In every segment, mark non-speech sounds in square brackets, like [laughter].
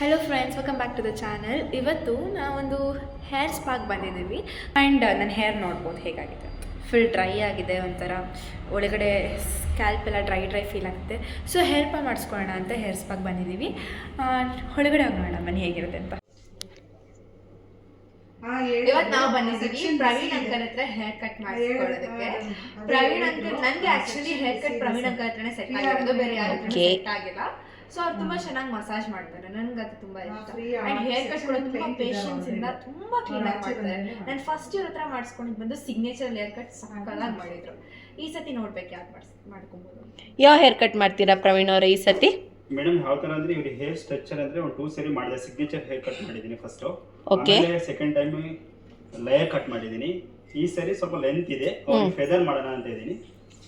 Hello friends welcome back to the channel ಇವತ್ತು ನಾವೊಂದು hair ಸ್ಪಾಕ್ ಬಂದಿದ್ದೀವಿ. ಆ್ಯಂಡ್ ನನ್ನ ಹೇರ್ ನೋಡ್ಬೋದು ಹೇಗಾಗಿದೆ? ಫುಲ್ ಡ್ರೈ ಆಗಿದೆ ಒಂಥರ. ಒಳಗಡೆ ಸ್ಕ್ಯಾಲ್ಪ್ ಎಲ್ಲ ಡ್ರೈ ಡ್ರೈ ಫೀಲ್ ಆಗುತ್ತೆ. ಸೊ ಹೇರ್ ಪಾ ಮಾಡಿಸ್ಕೊಳ್ಳೋಣ ಅಂತ ಹೇರ್ ಸ್ಪಾಕ್ ಬಂದಿದ್ದೀವಿ. ಆ, ಒಳಗಡೆ ನೋಡೋಣ ಮನೆ ಹೇಗಿರುತ್ತೆ ಅಂತ. ಇವತ್ತು ನಾವು ಬಂದಿದ್ದೀವಿ ಪ್ರವೀಣ್ ಅಂಕಲ್ ಹತ್ರ ಹೇರ್ ಕಟ್ ಮಾಡಿಸ್ಕೊಳ್ಳೋದಕ್ಕೆ. ಪ್ರವೀಣ್ ಅಂಕಲ್ ನನಗೆ actually hair cut Praveen uncle ಹತ್ರನೇ ಸೆಟ್ ಆಗಿರೋದು ಬೇರೆ ಯಾರು. ಸೆಟ್ ಆಗಿಲ್ಲ. ಸೊ ಅವ್ರು ತುಂಬಾ ಚೆನ್ನಾಗಿ ಮಸಾಜ್ ಮಾಡ್ತಾರೆ. ನನ್ಗೆ ಅದು ತುಂಬಾ ಇಷ್ಟ. ಅಂಡ್ ಹೇರ್ ಕಟ್ ಕೂಡ ತುಂಬಾ ಪೇಷನ್ಸ್ ಇಂದ ತುಂಬಾ ಕ್ಲೀನ್ ಆಗಿ ಮಾಡ್ತಾರೆ ನಾನು ಫಸ್ಟ್ ಇವ್ರ ಹತ್ರ ಮಾಡಿಸ್ಕೊಂಡಿದ್ ಬಂದು ಸಿಗ್ನೇಚರ್ ಹೇರ್ ಕಟ್ ಸಕ್ಕಲಾಗಿ ಮಾಡಿದ್ರು. ಈ ಸತಿ ನೋಡ್ಬೇಕು ಯಾವ್ದು ಮಾಡಿಸ್ ಮಾಡ್ಕೊಬೋದು. ಯಾವ ಹೇರ್ ಕಟ್ ಮಾಡ್ತೀರಾ ಪ್ರವೀಣ್ ಅವರೇ ಈ ಸತಿ? ಮೇಡಮ್ ಯಾವ ತರ ಅಂದ್ರೆ ಇವ್ರಿಗೆ ಹೇರ್ ಸ್ಟ್ರಕ್ಚರ್ ಅಂದ್ರೆ ಒಂದು ಟೂ ಸರಿ ಮಾಡಿದೆ. ಸಿಗ್ನೇಚರ್ ಹೇರ್ ಕಟ್ ಮಾಡಿದ್ದೀನಿ ಫಸ್ಟ್ ಓಕೆ ಆಮೇಲೆ ಸೆಕೆಂಡ್ ಟೈಮ್ ಲೇಯರ್ ಕಟ್ ಮಾಡಿದ್ದೀನಿ. ಈ ಸರಿ ಸ್ವಲ್ಪ ಲೆಂತ್ ಇದೆ. ಫೆದರ್ ಮಾಡೋಣ ಅಂತ ಇದ್ದೀನಿ.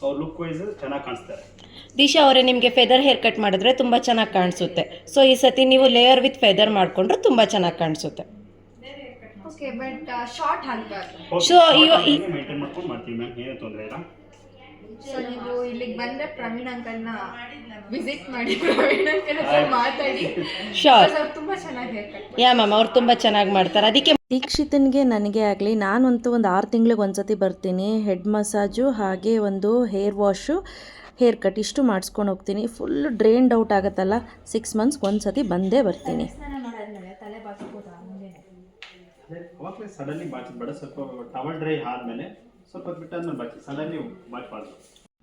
ಅವ್ರ ಲುಕ್ ವೈಸ್ ಚೆನ್ನಾಗಿ ಕಾಣಿಸ್ತಾರೆ. ದಿಶಾ ಅವರೇ ನಿಮಗೆ ಫೆದರ್ ಹೇರ್ ಕಟ್ ಮಾಡಿದ್ರೆ ತುಂಬ ಚೆನ್ನಾಗಿ ಕಾಣಿಸುತ್ತೆ. ಸೊ ಈ ಸತಿ ನೀವು ಲೇಯರ್ ವಿತ್ ಫೆದರ್ ಮಾಡಿಕೊಂಡ್ರೆ ತುಂಬ ಚೆನ್ನಾಗಿ ಕಾಣಿಸುತ್ತೆ. ಓಕೆ ಬಟ್ ಶಾರ್ಟ್ ಹಾಕ್ಬಾರ್ದು. So, ಇವ- ಮಾಡ್ಕೊಂಡು ಮಾಡ್ತೀವಿ ಮ್ಯಾಮ್ ಏನು ತೊಂದರೆ ಇಲ್ಲ. ಸೊ ನೀವು ಇಲ್ಲಿಗೆ ಬಂದ್ರೆ ಪ್ರವೀಣ್ ಅಂಕಲ್ನ ವಿಸಿಟ್ ಮಾಡಿ [laughs] ಪ್ರವೀಣ್ ಅಂಕಲ್ ಹತ್ರ ಮಾತಾಡಿ. ಶೋರ್ ಅವ್ರು ತುಂಬಾ ಚೆನ್ನಾಗಿ ಹೇಳ್ತಾರೆ. ಯಾ ಮ್ಯಾಮ್ ಅವ್ರು ತುಂಬ ಚೆನ್ನಾಗಿ ಮಾಡ್ತಾರೆ. ಅದಕ್ಕೆ ದೀಕ್ಷಿತನಿಗೆ ನನಗೆ ಆಗಲಿ ನಾನಂತೂ ಒಂದು ಆರು ತಿಂಗಳಿಗೆ ಒಂದು ಸತಿ ಬರ್ತೀನಿ. ಹೆಡ್ ಮಸಾಜು ಹಾಗೆ ಒಂದು ಹೇರ್ ವಾಶು ಹೇರ್ ಕಟ್ ಇಷ್ಟು ಮಾಡಿಸ್ಕೊಂಡು ಹೋಗ್ತೀನಿ. ಫುಲ್ ಡ್ರೈನ್ಡ್ ಔಟ್ ಆಗುತ್ತಲ್ಲ ಸಿಕ್ಸ್ ಮಂತ್ಸ್ ಒಂದು ಸತಿ ಬಂದೇ ಬರ್ತೀನಿ. ಅವಾಗಲೇ ಸಡನ್ಲಿ ಸ್ವಲ್ಪ ಟವಲ್ ಡ್ರೈ ಆದಮೇಲೆ ಸ್ವಲ್ಪ ಹೊತ್ತು ಬಾಕಿ ಸಡನ್ಲಿ ಬಾಚಬಾರ್ದು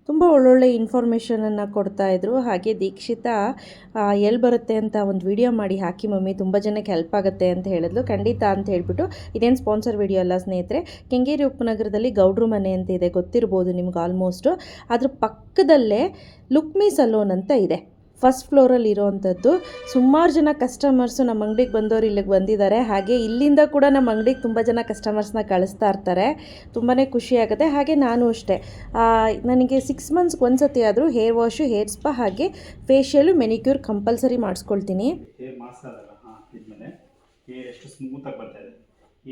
ತುಂಬ ಒಳ್ಳೊಳ್ಳೆ ಇನ್ಫಾರ್ಮೇಷನನ್ನು ಕೊಡ್ತಾಯಿದ್ರು ಹಾಗೆ ದೀಕ್ಷಿತ ಎಲ್ಲಿ ಬರುತ್ತೆ ಅಂತ ಒಂದು ವಿಡಿಯೋ ಮಾಡಿ ಹಾಕಿ, ಮಮ್ಮಿ ತುಂಬ ಜನಕ್ಕೆ ಹೆಲ್ಪ್ ಆಗುತ್ತೆ ಅಂತ ಹೇಳಿದ್ಲು. ಖಂಡಿತ ಅಂತ ಹೇಳಿಬಿಟ್ಟು, ಇದೇನು ಸ್ಪಾನ್ಸರ್ ವಿಡಿಯೋ ಅಲ್ಲ ಸ್ನೇಹಿತರೆ, ಕೆಂಗೇರಿ ಉಪನಗರದಲ್ಲಿ ಗೌಡ್ರು ಮನೆ ಅಂತ ಇದೆ, ಗೊತ್ತಿರ್ಬೋದು ನಿಮ್ಗೆ ಆಲ್ಮೋಸ್ಟು ಅದ್ರ ಪಕ್ಕದಲ್ಲೇ ಲುಕ್ಮಿ ಸಲೂನ್ ಅಂತ ಇದೆ. ಫಸ್ಟ್ ಫ್ಲೋರಲ್ಲಿ ಇರೋವಂಥದ್ದು. ಸುಮಾರು ಜನ ಕಸ್ಟಮರ್ಸು ನಮ್ಮ ಅಂಗಡಿಗೆ ಬಂದವರು ಇಲ್ಲಿಗೆ ಬಂದಿದ್ದಾರೆ. ಹಾಗೆ ಇಲ್ಲಿಂದ ಕೂಡ ನಮ್ಮ ಅಂಗಡಿಗೆ ತುಂಬ ಜನ ಕಸ್ಟಮರ್ಸ್ನ ಕಳಿಸ್ತಾ ಇರ್ತಾರೆ. ತುಂಬಾ ಖುಷಿ ಆಗುತ್ತೆ. ಹಾಗೆ ನಾನು ಅಷ್ಟೇ. ನನಗೆ ಸಿಕ್ಸ್ ಮಂತ್ಸ್ಗೆ ಒಂದು ಸತಿ ಆದರೂ ಹೇರ್ ವಾಶು ಹೇರ್ ಸ್ಪಾ ಹಾಗೆ ಫೇಶಿಯಲು ಮೆನಿಕ್ಯೂರ್ ಕಂಪಲ್ಸರಿ ಮಾಡಿಸ್ಕೊಳ್ತೀನಿ. ಹೇರ್ ಮಾಸ್ಕ್ ಅದಲ್ಲ ಹಾಕಿದ್ಮೇಲೆ ಹೇರ್ ಎಷ್ಟು ಸ್ಮೂತಾಗಿ ಬರ್ತಾ ಇದೆ.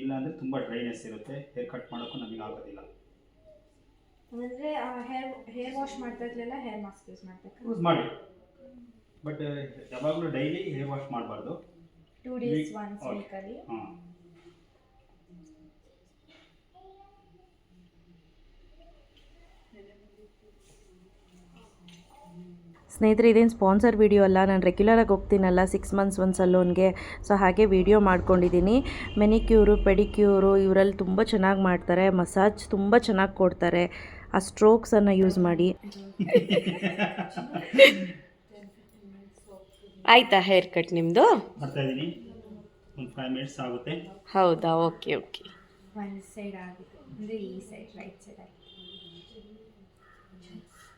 ಇಲ್ಲ ಅಂದರೆ ತುಂಬ ಡ್ರೈನೆಸ್ ಇರುತ್ತೆ. ಹೇರ್ ಕಟ್ ಮಾಡೋಕ್ಕೂ ನಮಗೆ ಆಗೋದಿಲ್ಲ. ಅಂದ್ರೆ ಹೇರ್ ಹೇರ್ ವಾಶ್ ಮಾಡ್ತಾ ಇರ್ಲಿಲ್ಲ ಹೇರ್ ಮಾಸ್ಕ್ ಯೂಸ್ ಮಾಡ್ಬೇಕು ಯೂಸ್ ಮಾಡಿ. ಬಟ್ ಯಾವಾಗಲೂ ಡೈಲಿ ಹೇರ್ ವಾಶ್ ಮಾಡಬಾರ್ದು. Two days once. ವೀಕಲ್ಲಿ ಹಾಂ. ಸ್ನೇಹಿತರೆ ಇದೇನು ಸ್ಪಾನ್ಸರ್ ವೀಡಿಯೋ ಅಲ್ಲ. ನಾನು ರೆಗ್ಯುಲರಾಗಿ ಹೋಗ್ತೀನಲ್ಲ ಸಿಕ್ಸ್ ಮಂತ್ಸ್ ಒಂದು ಸಲೂನ್ಗೆ. ಸೊ ಹಾಗೆ ವಿಡಿಯೋ ಮಾಡ್ಕೊಂಡಿದ್ದೀನಿ ಮೆನಿಕ್ಯೂರು ಪೆಡಿಕ್ಯೂರು ಇವರಲ್ಲಿ ತುಂಬ ಚೆನ್ನಾಗಿ ಮಾಡ್ತಾರೆ. ಮಸಾಜ್ ತುಂಬ ಚೆನ್ನಾಗಿ ಕೊಡ್ತಾರೆ. ಆ ಸ್ಟ್ರೋಕ್ಸನ್ನು ಯೂಸ್ ಮಾಡಿ. [laughs] ಆಯ್ತಾ ಹೇರ್ ಕಟ್ ನಿಮ್ಮದು ಮಾಡ್ತಾ ಇದ್ದೀನಿ. ಒಂದು ಫೈವ್ ಮಿನಿಟ್ಸ್ ಆಗುತ್ತೆ. ಹೌದಾ? ಓಕೆ ಓಕೆ ಒನ್ ಸೈಡ್ ಆಗುತ್ತೆ ಅಂದ್ರೆ ಈ ಸೈಡ್ ರೈಟ್ ಸೈಡ್ ಆಗುತ್ತೆ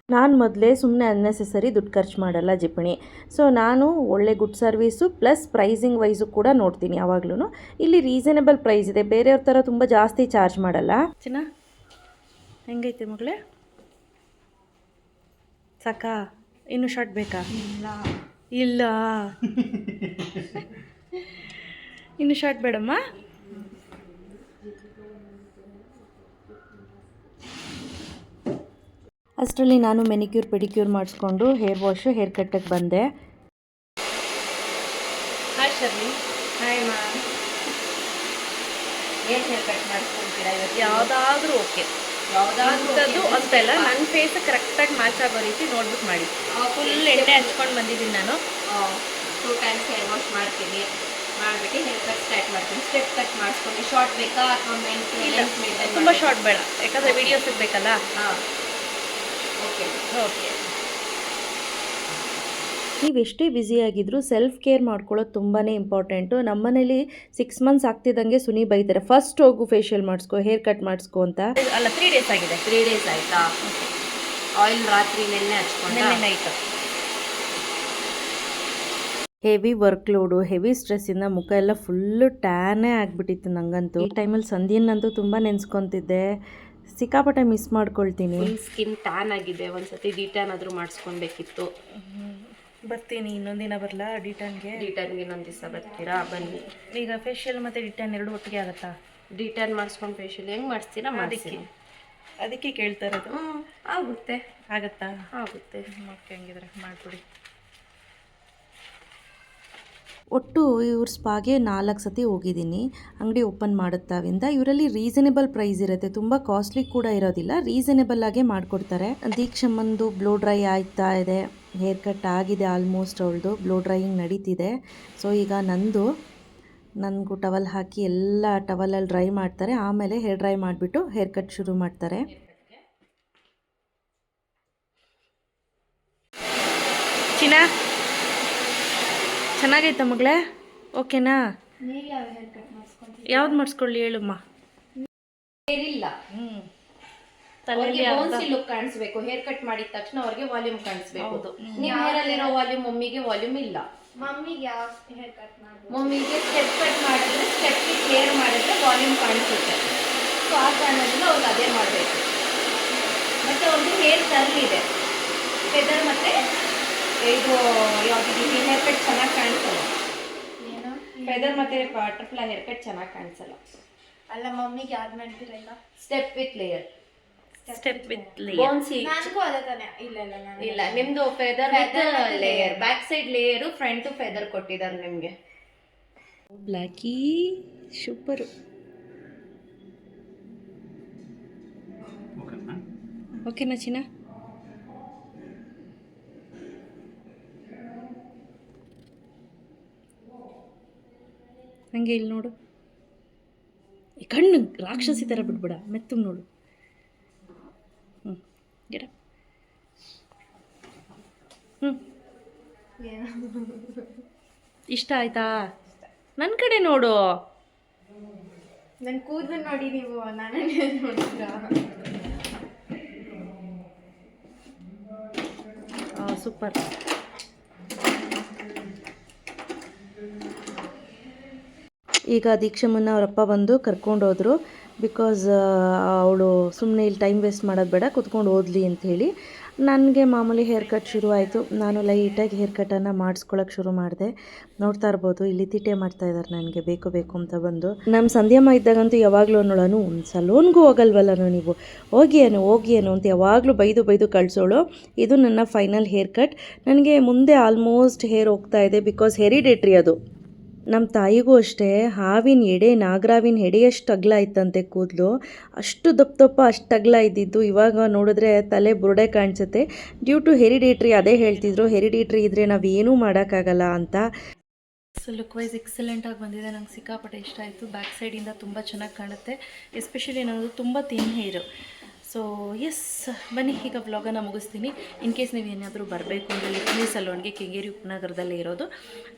ನಾನು ಮೊದಲೇ ಸುಮ್ಮನೆ ಅನ್ನೆಸೆಸರಿ ದುಡ್ಡು ಖರ್ಚು ಮಾಡಲ್ಲ ಜಿಪಣಿ. ಸೊ ನಾನು ಒಳ್ಳೆ good service plus pricing wise ಕೂಡ ನೋಡ್ತೀನಿ ಯಾವಾಗ್ಲೂ ಇಲ್ಲಿ ರೀಸನೇಬಲ್ ಪ್ರೈಸ್ ಇದೆ. ಬೇರೆಯವ್ರ ಥರ ತುಂಬ ಜಾಸ್ತಿ ಚಾರ್ಜ್ ಮಾಡಲ್ಲ. ಚಿನ್ನ ಹೆಂಗೈತೆ ಮಗಳೇ? ಸಾಕಾ ಇನ್ನು ಶಾರ್ಟ್ ಬೇಕಾ? ಇಲ್ಲ. ಇನ್ನು ಶಾರ್ಟ್ ಬೇಡಮ್ಮ. ಅಷ್ಟರಲ್ಲಿ ನಾನು ಮೆನಿಕ್ಯೂರ್ ಪೆಡಿಕ್ಯೂರ್ ಮಾಡಿಸ್ಕೊಂಡು ಹೇರ್ ವಾಶು ಹೇರ್ ಕಟ್ಟಕ್ಕೆ ಬಂದೆ. ಹಾಯ್ ಶರ್ಮಿ ಹಾಯ್ ಮ್ಯಾಮ್ ಏನು ಹೇರ್ ಕಟ್ ಮಾಡ್ಕೊಳ್ತೀರಾ ಇವತ್ತು? ಯಾವುದಾದ್ರೂ ಓಕೆ ಯಾವುದಾದ್ರೂ ಅಂತಲ್ಲ ನನ್ನ ಫೇಸ್ ಕರೆಕ್ಟಾಗಿ ಮ್ಯಾಚ್ ಆಗೋ ರೀತಿ ನೋಡ್ಬಿಟ್ಟು ಮಾಡಿ. ಫುಲ್ ಎಣ್ಣೆ ಹಚ್ಕೊಂಡು ಬಂದಿದ್ದೀನಿ ನಾನು. ಟೂ ಟೈಮ್ಸ್ ಹೇರ್ ವಾಶ್ ಮಾಡ್ತೀನಿ. ಮಾಡಿಬಿಟ್ಟು ಹೇರ್ ಕಟ್ ಸ್ಟಾರ್ಟ್ ಮಾಡ್ತೀನಿ. ಸ್ಟೆಪ್ ಕಟ್ ಮಾಡಿಸ್ಕೊಂಡು ಶಾರ್ಟ್ ಬೇಕಾ ಅಥವಾ ಮೆಂಟ್ ತುಂಬ ಶಾರ್ಟ್ ಬೇಡ. ಯಾಕಂದರೆ ವಿಡಿಯೋ ಸಿಗ್ಬೇಕಲ್ಲ ಹಾಂ. ಓಕೆ ಓಕೆ ನೀವು ಎಷ್ಟೇ ಬ್ಯುಸಿಯಾಗಿದ್ದರೂ ಸೆಲ್ಫ್ ಕೇರ್ ಮಾಡ್ಕೊಳ್ಳೋದು ತುಂಬಾ ಇಂಪಾರ್ಟೆಂಟು ನಮ್ಮನೇಲಿ ಸಿಕ್ಸ್ ಮಂತ್ಸ್ ಆಗ್ತಿದ್ದಂಗೆ ಸುನಿ ಬೈತಾರೆ ಫಸ್ಟ್ ಹೋಗು ಫೇಶಿಯಲ್ ಮಾಡಿಸ್ಕೊ ಹೇರ್ ಕಟ್ ಮಾಡಿಸ್ಕೊ ಅಂತ. ಅಲ್ಲ ತ್ರೀ ಡೇಸ್ ಆಗಿದೆ. ತ್ರೀ ಡೇಸ್ ಆಯಿತಾ? ಆಯಿಲ್ ರಾತ್ರಿ ನೆನ್ನೆ ಹಚ್ಕೊಂಡು? Night heavy work load heavy ಸ್ಟ್ರೆಸ್ಸಿಂದ ಮುಖ ಎಲ್ಲ ಫುಲ್ಲು ಟ್ಯಾನೇ ಆಗಿಬಿಟ್ಟಿತ್ತು ನಂಗಂತೂ. ಈ ಟೈಮಲ್ಲಿ ಸಂಧ್ಯನಂತೂ ತುಂಬ ನೆನೆಸ್ಕೊತಿದ್ದೆ. ಸಿಕ್ಕಾಪಟ್ಟೆ ಮಿಸ್ ಮಾಡ್ಕೊಳ್ತೀನಿ. ಸ್ಕಿನ್ ಟ್ಯಾನ್ ಆಗಿದೆ. ಒಂದ್ಸತಿ ಡಿಟ್ಯಾನ್ ಆದರೂ ಮಾಡಿಸ್ಕೊಬೇಕಿತ್ತು ಬರ್ತೀನಿ ಇನ್ನೊಂದಿನ ಬರಲಾ ಡಿಟನ್ಗೆ ಡಿಟನ್ಗೆ ಇನ್ನೊಂದು ದಿವಸ ಬರ್ತೀರಾ? ಬನ್ನಿ. ಈಗ ಫೇಶಿಯಲ್ ಮತ್ತು ರಿಟರ್ನ್ ಎರಡು ಒಟ್ಟಿಗೆ ಆಗುತ್ತಾ? ರಿಟರ್ನ್ ಮಾಡಿಸ್ಕೊಂಡು ಫೇಶಿಯಲ್ ಹೆಂಗೆ ಮಾಡಿಸ್ತೀರಾ? ಮಾಡಿಸ್ತೀನಿ. ಅದಕ್ಕೆ ಕೇಳ್ತಾ ಇರೋದು. ಹ್ಞೂ ಆಗುತ್ತೆ. ಆಗುತ್ತಾ? ಆಗುತ್ತೆ. ಓಕೆ ಹಂಗಿದ್ರೆ ಮಾಡಿಕೊಡಿ ಒಟ್ಟು ಇವ್ರ ಸ್ಪಾಗೆ ನಾಲ್ಕು ಸತಿ ಹೋಗಿದ್ದೀನಿ. ಅಂಗಡಿ ಓಪನ್ ಮಾಡುತ್ತಾವಿಂದ ಇವರಲ್ಲಿ ರೀಸನೇಬಲ್ ಪ್ರೈಸ್ ಇರುತ್ತೆ. ತುಂಬ ಕಾಸ್ಟ್ಲಿ ಕೂಡ ಇರೋದಿಲ್ಲ. ರೀಸನೇಬಲ್ ಆಗೇ ಮಾಡಿಕೊಡ್ತಾರೆ. ದೀಕ್ಷಮ್ಮಂದು ಬ್ಲೋ ಡ್ರೈ ಆಯ್ತಾ ಇದೆ. ಹೇರ್ ಕಟ್ ಆಗಿದೆ ಆಲ್ಮೋಸ್ಟ್ ಅವಳದು ಬ್ಲೋ ಡ್ರೈಯಿಂಗ್ ನಡೀತಿದೆ. ಸೊ ಈಗ ನಂದು ನನಗೂ ಟವಲ್ ಹಾಕಿ ಎಲ್ಲ ಟವಲಲ್ಲಿ ಡ್ರೈ ಮಾಡ್ತಾರೆ. ಆಮೇಲೆ ಹೇರ್ ಡ್ರೈ ಮಾಡಿಬಿಟ್ಟು ಹೇರ್ ಕಟ್ ಶುರು ಮಾಡ್ತಾರೆ. ಚಿನ್ನ ಚೆನ್ನಾಗೈತ ಮಗಳೇ? ಓಕೆನಾ ಯಾವ್ದು ಮಾಡಿಸ್ಕೊಳ್ಳಿ ಹೇಳಮ್ಮ. ಇಲ್ಲ. ತಲೆಯಲ್ಲಿ ಅವ್ರಿಗೆ ಬೋನ್ಸಿ ಲುಕ್ ಕಾಣಿಸ್ಬೇಕು ಹೇರ್ ಕಟ್ ಮಾಡಿದ ತಕ್ಷಣ ಅವ್ರಿಗೆ ವಾಲ್ಯೂಮ್ ಕಾಣಿಸ್ಬೇಕು. ನಿಮ್ ಹೇರ್ ಅಲ್ಲಿರೋ ವಾಲ್ಯೂಮ್ ಮಮ್ಮಿಗೆ ವಾಲ್ಯೂಮ್ ಇಲ್ಲ. ಮಮ್ಮಿಗೆ ಯಾವ ಹೇರ್ ಕಟ್ ಮಾಡಿ ಮಮ್ಮಿಗೆ ಸ್ಟೆಪ್ ಕಟ್ ಮಾಡಿದ್ರೆ ಸ್ಟೆಪ್ ಹೇರ್ ಮಾಡಿದ್ರೆ ವಾಲ್ಯೂಮ್ ಕಾಣಿಸುತ್ತೆ. ಸೊ ಆ ಕಾರಣದಿಂದ ಅವ್ರಿಗೆ ಅದೇ ಮಾಡಬೇಕು. ಮತ್ತೆ ಅವ್ರಿಗೆ ಹೇರ್ ಕರ್ಲ್ ಇದೆ. ಫೆದರ್ ಮತ್ತೆ ಇದು ಯಾವ್ದು ಹೇರ್ ಕಟ್ ಚೆನ್ನಾಗಿ ಕಾಣಿಸಲ್ಲ. ಏನೋ? ಫೆದರ್ ಮತ್ತೆ ಬಟರ್ಫ್ಲೈ ಹೇರ್ ಕಟ್ ಚೆನ್ನಾಗಿ ಕಾಣಿಸಲ್ಲ. ಅಲ್ಲ ಮಮ್ಮಿಗೆ ಯಾವ್ದು ಮಾಡ್ತೀರಲ್ಲ step with layer step with layer ನನಗೂ ಅದೇ ತಾನೆ. ಇಲ್ಲ ಇಲ್ಲ ನಾನು ಇಲ್ಲ ನಿಮ್ದು feather with layer back side layer front feather ಕೊಟ್ಟಿದ್ದಾರೆ ನಿಮಗೆ. ಬ್ಲ್ಯಾಕಿ ಸೂಪರ್ ಓಕೆನಾ ಚಿನ್ನ ಹಂಗೆ ಇಲ್ಲಿ ನೋಡು. ಈ ಕಣ್ಣು ರಾಕ್ಷಸಿ ಥರ ಬಿಡ್ಬೇಡ ಮೆತ್ತಗೆ ನೋಡು. ಹ್ಞೂ ಗಿಡ ಹ್ಞೂ ಇಷ್ಟ ಆಯ್ತಾ? ನನ್ನ ಕಡೆ ನೋಡು. ನನ್ನ ಕೂದಲು ನೋಡಿ ನೀವು ನಾನು ಸೂಪರ್. ಈಗ ದೀಕ್ಷಮ್ಮನ ಅವರಪ್ಪ ಬಂದು ಕರ್ಕೊಂಡು ಹೋದರು ಬಿಕಾಸ್ ಅವಳು ಸುಮ್ಮನೆ ಇಲ್ಲಿ ಟೈಮ್ ವೇಸ್ಟ್ ಮಾಡೋದು ಬೇಡ, ಕುತ್ಕೊಂಡು ಓದಲಿ ಅಂಥೇಳಿ ನನಗೆ ಮಾಮೂಲಿ ಹೇರ್ ಕಟ್ ಶುರು ಆಯಿತು. ನಾನು ಲೈಟಾಗಿ ಹೇರ್ ಕಟನ್ನು ಮಾಡಿಸ್ಕೊಳಕ್ಕೆ ಶುರು ಮಾಡಿದೆ. ನೋಡ್ತಾ ಇರ್ಬೋದು, ಇಲ್ಲಿ ತಿಟ್ಟೆ ಮಾಡ್ತಾ ಇದ್ದಾರೆ ನನಗೆ, ಬೇಕು ಬೇಕು ಅಂತ ಬಂದು. ನಮ್ಮ ಸಂಧ್ಯಮ್ಮ ಇದ್ದಾಗಂತೂ ಯಾವಾಗಲೂ ಒಂದು ಸಲೂನ್ಗೂ ಹೋಗಲ್ವಲ್ಲನು ನೀವು? ಹೋಗಿ ಏನು ಹೋಗಿ ಏನು ಅಂತ ಯಾವಾಗಲೂ ಬೈದು ಬೈದು ಕಳಿಸೋಳು. ಇದು ನನ್ನ ಫೈನಲ್ ಹೇರ್ ಕಟ್ ನನಗೆ ಮುಂದೆ ಆಲ್ಮೋಸ್ಟ್ ಹೇರ್ ಹೋಗ್ತಾ ಇದೆ ಬಿಕಾಸ್ ಹೆರಿಡೇಟ್ರಿ ಅದು. ನಮ್ಮ ತಾಯಿಗೂ ಅಷ್ಟೇ, ಹಾವಿನ ಎಡೆ, ನಾಗರಾವಿನ ಎಡೆಯಷ್ಟು ಅಗ್ಲ ಇತ್ತಂತೆ ಕೂದಲು. ಅಷ್ಟು ದಪ್ಪ ದಪ್ಪ ಅಷ್ಟು ಅಗ್ಲ ಇದ್ದಿದ್ದು. ಇವಾಗ ನೋಡಿದ್ರೆ ತಲೆ ಬುರುಡೆ ಕಾಣಿಸುತ್ತೆ. ಡ್ಯೂ ಟು ಹೆರಿಡೇಟ್ರಿ ಅದೇ ಹೇಳ್ತಿದ್ರು. ಹೆರಿಡೇಟ್ರಿ ಇದ್ದರೆ ನಾವೇನೂ ಮಾಡೋಕ್ಕಾಗಲ್ಲ ಅಂತ. ಸೊ ಲುಕ್ ವೈಸ್ ಎಕ್ಸಲೆಂಟಾಗಿ ಬಂದಿದೆ. ನಂಗೆ ಸಿಕ್ಕಾಪಟ್ಟೆ ಇಷ್ಟ ಆಯಿತು. ಬ್ಯಾಕ್ ಸೈಡಿಂದ ತುಂಬ ಚೆನ್ನಾಗಿ ಕಾಣುತ್ತೆ. ಎಸ್ಪೆಷಲಿ ನನ್ನದು ತುಂಬ ತಿನ್ ಹೇರು ಸೊ ಎಸ್ ಬನ್ನಿ, ಈಗ ವ್ಲಾಗನ್ನು ಮುಗಿಸ್ತೀನಿ. ಇನ್ ಕೇಸ್ ನೀವು ಏನಾದರೂ ಬರಬೇಕು ಅಂದರೆ ಲಿಕ್ಮಿ ಸಲೋನ್ಗೆ ಕೆಂಗೇರಿ ಉಪನಗರದಲ್ಲೇ ಇರೋದು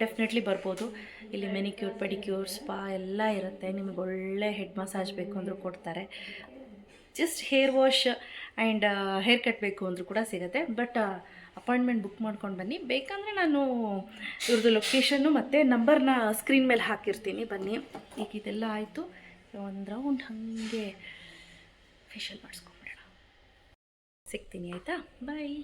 ಡೆಫಿನೆಟ್ಲಿ ಬರ್ಬೋದು. ಇಲ್ಲಿ ಮೆನಿಕ್ಯೂರ್ ಪೆಡಿಕ್ಯೂರ್ ಸ್ಪಾ ಎಲ್ಲ ಇರುತ್ತೆ. ನಿಮಗೆ ಒಳ್ಳೆ ಹೆಡ್ ಮಸಾಜ್ ಬೇಕು ಅಂದರೂ ಕೊಡ್ತಾರೆ. Just hair wash and hair cut ಬೇಕು ಅಂದರೂ ಕೂಡ ಸಿಗುತ್ತೆ. ಬಟ್ ಅಪಾಯಿಂಟ್ಮೆಂಟ್ ಬುಕ್ ಮಾಡ್ಕೊಂಡು ಬನ್ನಿ. ಬೇಕಂದರೆ ನಾನು ಇವ್ರದ್ದು ಲೊಕೇಶನ್ನು ಮತ್ತು ನಂಬರ್ನ ಸ್ಕ್ರೀನ್ ಮೇಲೆ ಹಾಕಿರ್ತೀನಿ. ಬನ್ನಿ. ಈಗ ಇದೆಲ್ಲ ಆಯಿತು. ಒಂದು ರೌಂಡ್ ಹಾಗೆ ಫೇಶಿಯಲ್ ಮಾಡಿಸ್ಕೊಂಬಿಡೋಣ ಸಿಗ್ತೀನಿ ಆಯಿತಾ? ಬಾಯ್